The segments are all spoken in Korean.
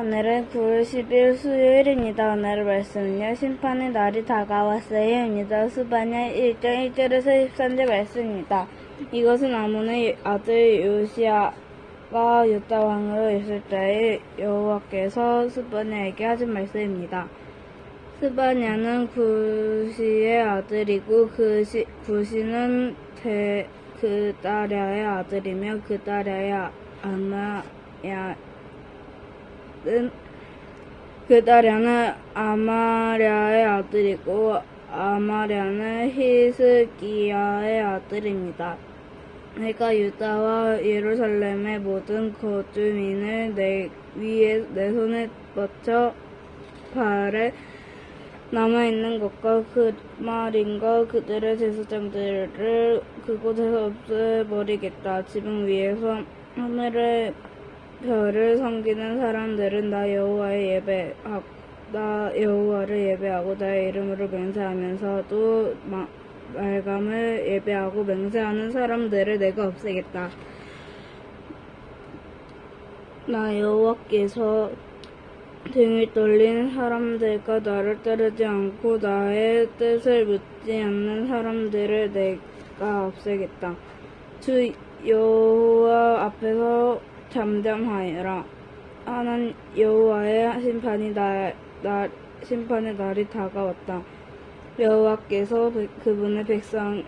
오늘은 9월 10일 수요일입니다. 오늘의 말씀은요. 심판의 날이 다가왔어요입니다. 수반의 1장 1절에서 13절 말씀입니다. 이것은 아몬의 아들 요시아가 유다 왕으로 있을 때에 여호와께서 스바냐에게 하신 말씀입니다. 스바냐는 구시의 아들이고 그 시, 구시는 대, 그다랴의 아들이며 그다랴의 아마야 은 그다랴는 아마랴의 아들이고 아마랴는 히스기야의 아들입니다. 내가 유다와 예루살렘의 모든 거주민을 내 위에 내 손에 뻗쳐 발에 남아있는 것과 그 말인과 그들의 제사장들을 그곳에서 없애버리겠다. 지붕 위에서 하늘의 별을 섬기는 사람들은 나 여호와의 예배 나 여호와를 예배하고 나의 이름으로 맹세하면서도 마, 말감을 예배하고 맹세하는 사람들을 내가 없애겠다. 나 여호와께서 등을 돌린 사람들과 나를 따르지 않고 나의 뜻을 묻지 않는 사람들을 내가 없애겠다. 주 여호와 앞에서 잠잠하여라. 하나님 여호와의 심판이 나, 나 심판의 날이 다가왔다. 여호와께서 그분의 백성을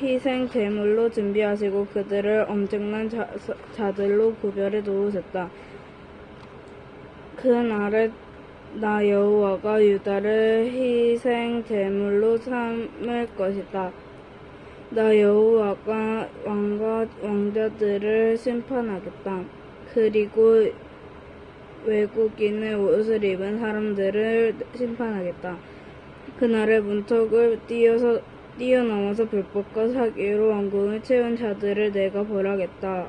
희생 제물로 준비하시고 그들을 엄청난 자, 자들로 구별해 놓으셨다. 그 날에 나 여호와가 유다를 희생 제물로 삼을 것이다. 나 여호와가 왕과 왕자들을 심판하겠다. 그리고 외국인의 옷을 입은 사람들을 심판하겠다. 그날의 문턱을 뛰어서 뛰어넘어서 불법과 사기로 왕궁을 채운 자들을 내가 벌하겠다.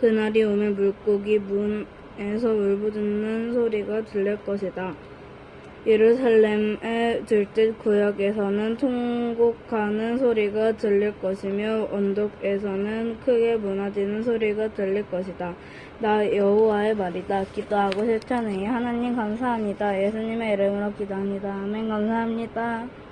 그날이 오면 물고기 문에서 울부짖는 소리가 들릴 것이다. 예루살렘의 들뜻 구역에서는 통곡하는 소리가 들릴 것이며 언덕에서는 크게 무너지는 소리가 들릴 것이다. 나 여호와의 말이다. 기도하고 실천해. 하나님 감사합니다. 예수님의 이름으로 기도합니다. 아멘 감사합니다.